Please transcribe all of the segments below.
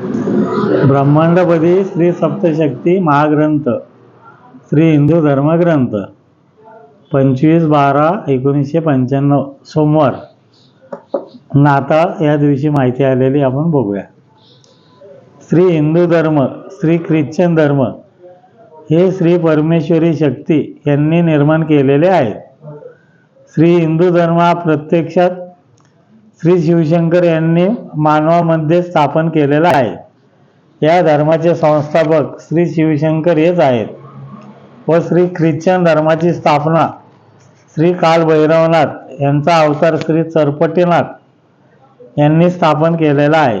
ब्रह्मांडपदी श्री सप्तशक्ती महाग्रंथ श्री हिंदू धर्मग्रंथ पंचवीस बारा एकोणीसशे पंच्याण्णव सोमवार. नाताळ या दिवशी माहिती आलेली आपण बघूया. श्री हिंदू धर्म श्री ख्रिश्चन धर्म हे श्री परमेश्वरी शक्ती यांनी निर्माण केलेले आहेत. श्री हिंदू धर्म हा प्रत्यक्षात श्री शिवशंकर यांनी मानवामध्ये स्थापन केलेला आहे. या धर्माचे संस्थापक श्री शिवशंकर हेच आहेत. व श्री ख्रिश्चन धर्माची स्थापना श्री काल भैरवनाथ यांचा अवतार श्री चरपटीनाथ यांनी स्थापन केलेला आहे.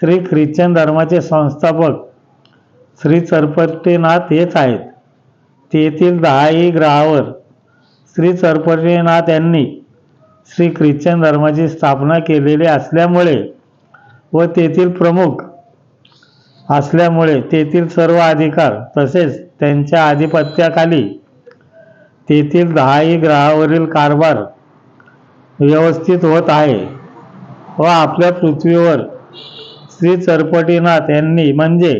श्री ख्रिश्चन धर्माचे संस्थापक श्री चरपटीनाथ हेच आहेत. तेथील दहाही ग्रहावर श्री चरपटीनाथ यांनी श्री ख्रिश्चन धर्माची स्थापना केलेली असल्यामुळे व तेथील प्रमुख असल्यामुळे तेथील सर्व अधिकार तसेच त्यांच्या आधिपत्याखाली तेथील दहाही ग्रहावरील कारभार व्यवस्थित होत आहे व आपल्या पृथ्वीवर श्री चरपटीनाथ यांनी म्हणजे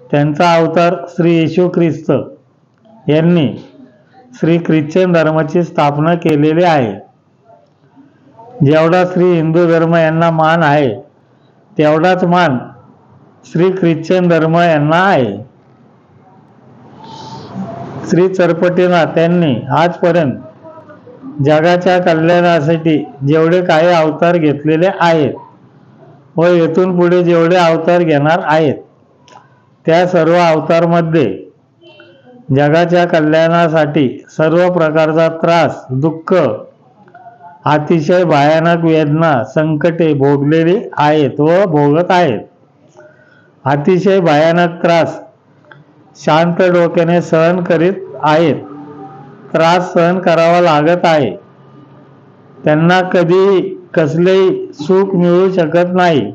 त्यांचा अवतार श्री येशू ख्रिस्त यांनी श्री ख्रिश्चन धर्माची स्थापना केलेली आहे. जेवढा श्री हिंदू धर्म यांना मान आहे तेवढाच मान श्री ख्रिश्चन धर्म यांना आहे. श्री चरपटीनाथ त्यांनी आजपर्यंत जगाच्या कल्याणासाठी जेवढे काही अवतार घेतलेले आहेत व येथून पुढे जेवढे अवतार घेणार आहेत त्या सर्व अवतारमध्ये जगाच्या कल्याणासाठी सर्व प्रकारचा त्रास दुःख अतिशय भयानक वेदना संकटे भोगलेली आहेत व भोगत आहेत. अतिशय भयानक त्रास शांत डोक्याने सहन करीत आहेत. त्रास सहन करावा लागत आहे. त्यांना कधीही कसलेही सुख मिळू शकत नाही.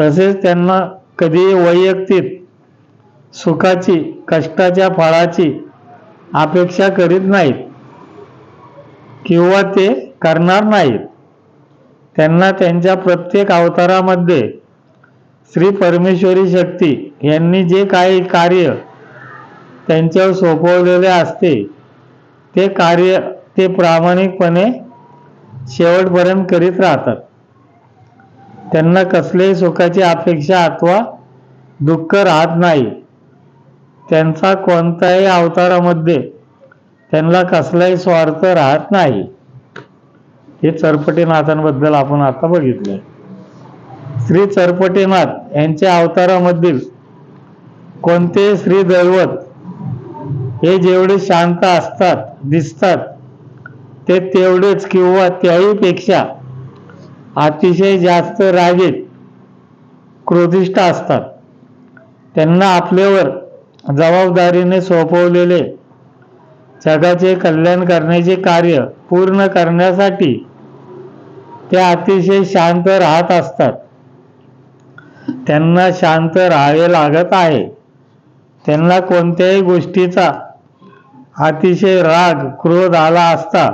तसेच त्यांना कधीही वैयक्तिक सुखाची कष्टाच्या फळाची अपेक्षा करीत नाहीत. किंवा ते करणार नाहीत. त्यांना त्यांच्या प्रत्येक अवतारामध्ये श्री परमेश्वरी शक्ती यांनी जे काही कार्य त्यांच्यावर सोपवलेले असते ते कार्य ते प्रामाणिकपणे शेवटपर्यंत करीत राहतात. त्यांना कसल्याही सुखाची अपेक्षा अथवा दुःख राहत नाही. त्यांचा कोणत्याही अवतारामध्ये त्यांना कसलाही स्वार्थ राहत नाही. हे चरपटीनाथांबद्दल आपण आता बघितलं श्री चरपटीनाथ यांच्या अवतारामधील कोणते श्री दैवत हे जेवढे शांत असतात दिसतात ते तेवढेच किंवा त्याही पेक्षा अतिशय जास्त रागीत क्रोधिष्ट असतात. त्यांना आपल्यावर जबाबदारीने सोपवलेले जगाचे कल्याण करण्याचे कार्य पूर्ण करण्यासाठी ते अतिशय शांत राहत असतात. त्यांना शांत राहावे लागत आहे. त्यांना कोणत्याही गोष्टीचा अतिशय राग क्रोध आला असता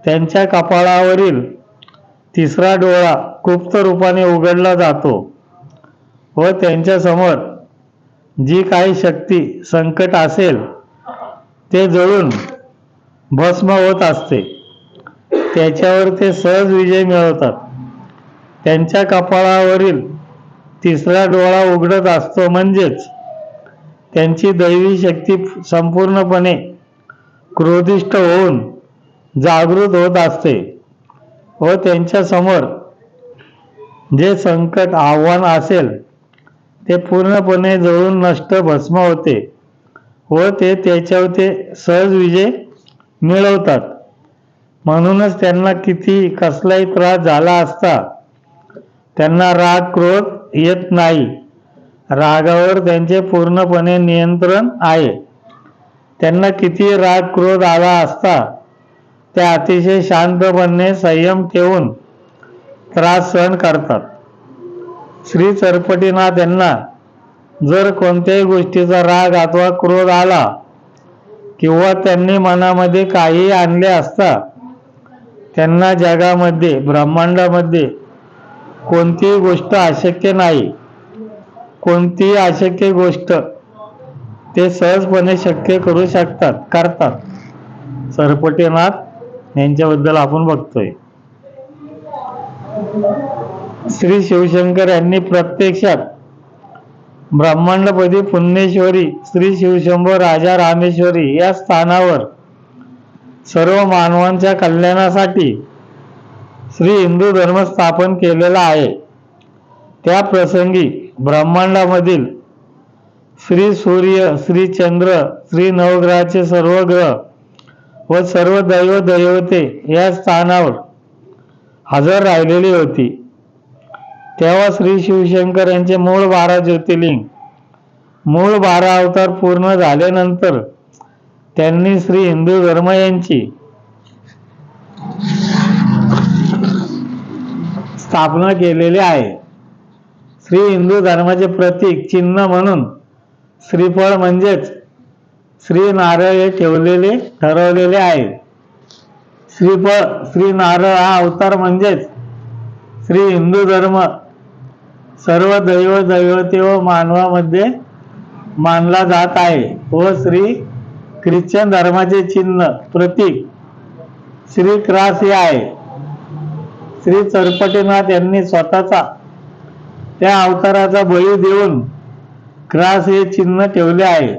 त्यांच्या कपाळावरील तिसरा डोळा गुप्त रूपाने उघडला जातो व त्यांच्यासमोर जी काही शक्ती संकट असेल ते जळून भस्म होत असते. त्याच्यावर ते सहज विजय मिळवतात. त्यांच्या कपाळावरील तिसरा डोळा उघडत असतो म्हणजेच त्यांची दैवी शक्ती संपूर्णपणे क्रोधिष्ट होऊन जागृत होत असते व त्यांच्यासमोर जे संकट आव्हान असेल ते पूर्णपणे जळून नष्ट भस्म होते. व ते त्याच्यावर ते सहज विजय मिळवतात. म्हणूनच त्यांना किती कसलाही त्रास झाला असता त्यांना राग क्रोध येत नाही. रागावर त्यांचे पूर्णपणे नियंत्रण आहे. त्यांना किती राग क्रोध आला असता ते अतिशय शांतपणे संयम ठेवून त्रास सहन करतात. श्री चरपटीनाथ यांना जर कोणत्याही गोष्टीचा राग अथवा क्रोध आला किंवा त्यांनी मनामध्ये काही आणले असता त्यांना जगामध्ये ब्रह्मांडामध्ये कोणतीही गोष्ट अशक्य नाही. कोणतीही अशक्य गोष्ट ते सहजपणे शक्य करू शकतात करतात. सरपटेनाथ यांच्याबद्दल आपण बघतोय. श्री शिवशंकर यांनी प्रत्यक्षात ब्रह्मांडपदी पुण्येश्वरी श्री शिवशंभो राजा रामेश्वरी या स्थानावर सर्व मानवांच्या कल्याणासाठी श्री हिंदू धर्म स्थापन केलेला आहे. त्या प्रसंगी ब्रह्मांडामधील श्री सूर्य श्री चंद्र श्री नवग्रहाचे सर्व ग्रह व सर्व दैव दैवते या स्थानावर हजर राहिलेली होती. तेव्हा श्री शिवशंकर यांचे मूळ बारा ज्योतिर्लिंग मूळ बारा अवतार पूर्ण झाल्यानंतर त्यांनी श्री हिंदू धर्म यांची स्थापना केलेली आहे. श्री हिंदू धर्माचे प्रतीक चिन्ह म्हणून श्रीफळ म्हणजेच श्री नारळ हे ठेवलेले ठरवलेले आहे. श्रीफळ श्री नारळ हा अवतार म्हणजेच श्री हिंदू धर्म सर्व दैव दैवते व मानवामध्ये मानला जात आहे. व श्री ख्रिश्चन धर्माचे चिन्ह प्रतीक श्री क्रास हे आहे. श्री चरपटीनाथ यांनी स्वतःचा त्या अवताराचा बळी देऊन क्रास हे चिन्ह ठेवले आहे.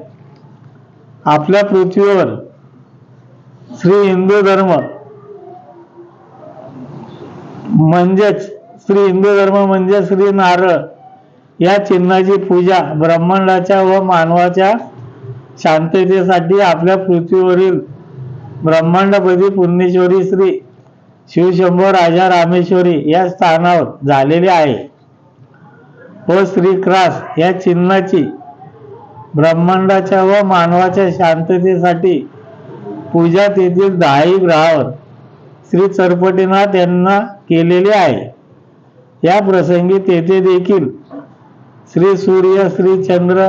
आपल्या पृथ्वीवर श्री हिंदू धर्म म्हणजेच श्री हिंदू धर्म म्हणजे श्री नारळ. या चिन्हाची पूजा ब्रह्मांडाच्या व मानवाच्या शांततेसाठी आपल्या पृथ्वीवरील ब्रह्मांडपदी पुण्येश्वरी श्री शिवशंभो राजा रामेश्वरी या स्थानावर झालेली आहे. व श्रीक्रास या चिन्हाची ब्रह्मांडाच्या व मानवाच्या शांततेसाठी पूजा तेथील दहाही ग्रहावर श्री चरपटीनाथ यांना केलेली आहे. या प्रसंगी तेथे देखील श्री सूर्य श्री चंद्र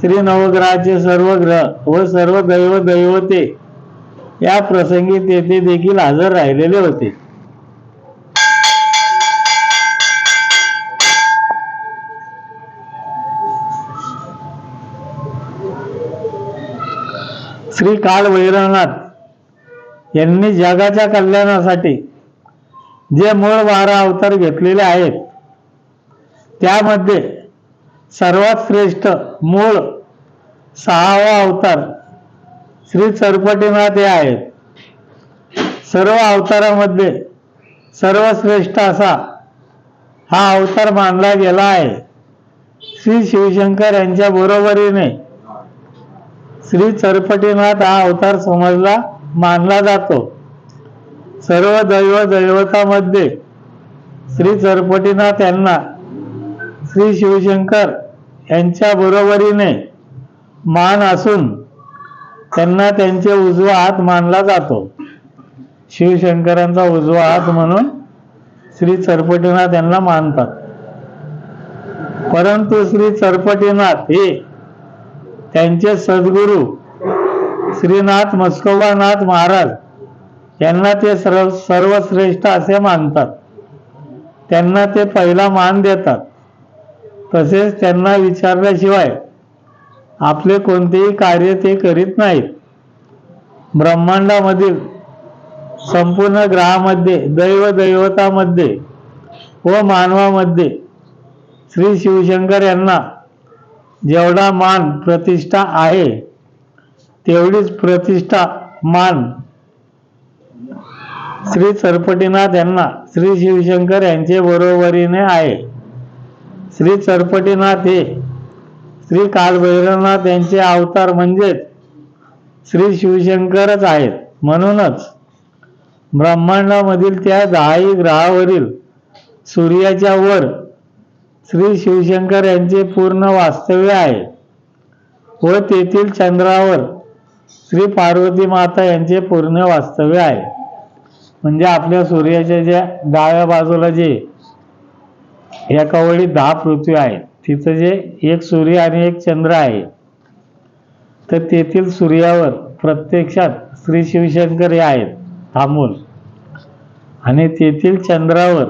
श्री नवग्रहाचे सर्व ग्रह व सर्व दैव दैवते या प्रसंगी तेथे देखील हजर राहिलेले होते. श्री काल भैरवनाथ यांनी जगाच्या कल्याणासाठी जे मूळ बारा अवतार घेतलेले आहेत त्यामध्ये सर्वात श्रेष्ठ मूळ सहावा अवतार श्री चरपटीनाथ हे आहेत. सर्व अवतारामध्ये सर्वश्रेष्ठ असा हा अवतार मानला गेला आहे. श्री शिवशंकर यांच्या बरोबरीने श्री चरपटीनाथ हा अवतार समजला मानला जातो. सर्व दैव दैवतामध्ये श्री चरपटीनाथ यांना श्री शिवशंकर यांच्या बरोबरीने मान असून त्यांना त्यांचे उजवा हात मानला जातो. शिवशंकरांचा उजवा हात म्हणून श्री चरपटीनाथ यांना मानतात. परंतु श्री चरपटीनाथ हे त्यांचे सद्गुरू श्रीनाथ मस्कोबानाथ महाराज त्यांना ते सर्व सर्वश्रेष्ठ असे मानतात. त्यांना ते पहिला मान देतात. तसेच त्यांना विचारल्याशिवाय आपले कोणतेही कार्य ते करीत नाहीत. ब्रह्मांडामधील संपूर्ण ग्रहामध्ये दैव दैवतामध्ये व मानवामध्ये श्री शिवशंकर यांना जेवढा मान प्रतिष्ठा आहे तेवढीच प्रतिष्ठा मान श्री सरपटीनाथ यांना श्री शिवशंकर यांचे बरोबरीने आहे. श्री सरपटीनाथ हे श्री कालभैरवनाथ यांचे अवतार म्हणजेच श्री शिवशंकरच आहेत. म्हणूनच ब्रह्मांडामधील त्या दहाही ग्रहावरील सूर्याच्या वर श्री शिवशंकर यांचे पूर्ण वास्तव्य आहे. व तेथील चंद्रावर श्री पार्वती माता यांचे पूर्ण वास्तव्य आहे. म्हणजे आपल्या सूर्याच्या ज्या डाव्या बाजूला जे या कवळीत दहा पृथ्वी आहेत तिथं जे एक सूर्य आणि एक चंद्र आहे तर तेथील सूर्यावर प्रत्यक्षात श्री शिवशंकर हे आहेत थांबून आणि तेथील चंद्रावर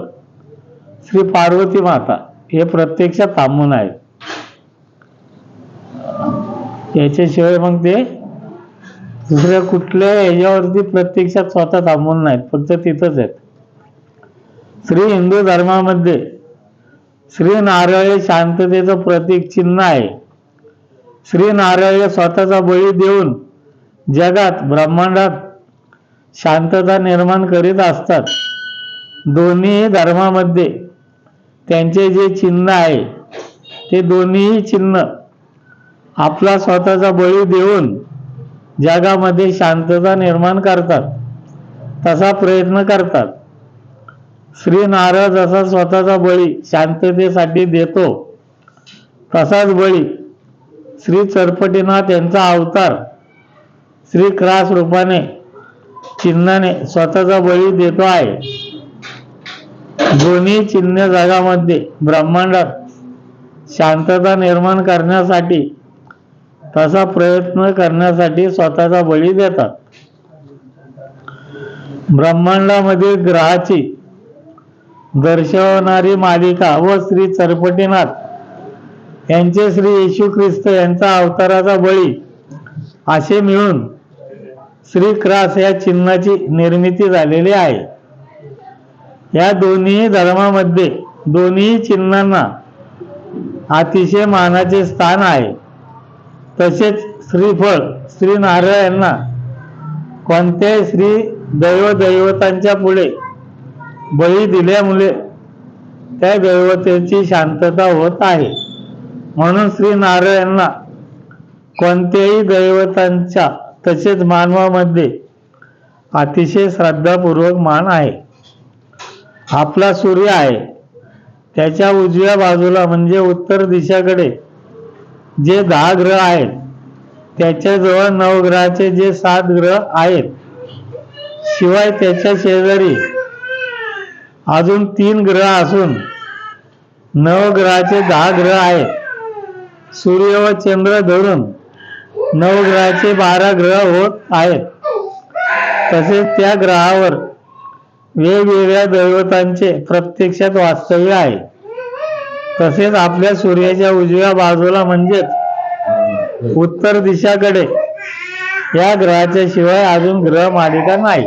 श्री पार्वती माता हे प्रत्यक्षात थांबून आहेत. याच्याशिवाय मग ते दुसऱ्या कुठल्या याच्यावरती प्रत्यक्षात स्वतः थांबून नाहीत फक्त तिथंच आहेत. श्री हिंदू धर्मामध्ये श्री नारळ हे शांततेचं प्रतीक चिन्ह आहे. श्री नारळ हे स्वतःचा बळी देऊन जगात ब्रह्मांडात शांतता निर्माण करीत असतात. दोन्ही धर्मामध्ये त्यांचे जे चिन्ह आहे ते दोन्ही चिन्ह आपला स्वतःचा बळी देऊन जगामध्ये शांतता निर्माण करतात. तसा प्रयत्न करतात. श्री नारद जसा स्वतःचा बळी शांततेसाठी देतो. तसाच बळी श्री चरपटीनाथ यांचा अवतार श्री क्रास रूपाने चिन्हाने स्वतःचा बळी देतो आहे. दोन्ही चिन्ह जगामध्ये ब्रह्मांडात शांतता निर्माण करण्यासाठी तसा प्रयत्न करण्यासाठी स्वतःचा बळी देतात. ब्रह्मांडामध्ये ग्रहाची दर्शवणारी मालिका व श्री चरपटीनाथ यांचे श्री येशू ख्रिस्त यांचा अवताराचा बळी असे मिळून श्री क्रास या चिन्हाची निर्मिती झालेली आहे. या दोन्ही धर्मामध्ये दोन्ही चिन्हांना अतिशय मानाचे स्थान आहे. तसेच श्रीफळ श्री नारळ यांना कोणत्याही श्री दैव दैवतांच्या पुढे बळी दिल्यामुळे त्या दैवतेची शांतता होत आहे. म्हणून श्री नारळ यांना कोणत्याही दैवतांच्या तसेच मानवामध्ये अतिशय श्रद्धापूर्वक मान आहे. आपला सूर्य आहे. त्याच्या उजव्या बाजूला म्हणजे उत्तर दिशाकडे जे दहा ग्रह आहेत त्याच्याजवळ नवग्रहाचे जे सात ग्रह आहेत शिवाय त्याच्या शेजारी अजून तीन ग्रह असून नवग्रहाचे दहा ग्रह आहेत. सूर्य व चंद्र धरून नवग्रहाचे बारा ग्रह होत आहेत. तसेच त्या ग्रहावर वेगवेगळ्या दैवतांचे प्रत्यक्षात वास्तव्य आहे. तसेच आपल्या सूर्याच्या उजव्या बाजूला म्हणजेच उत्तर दिशाकडे. या ग्रहाच्या शिवाय अजून ग्रह मालिका नाही.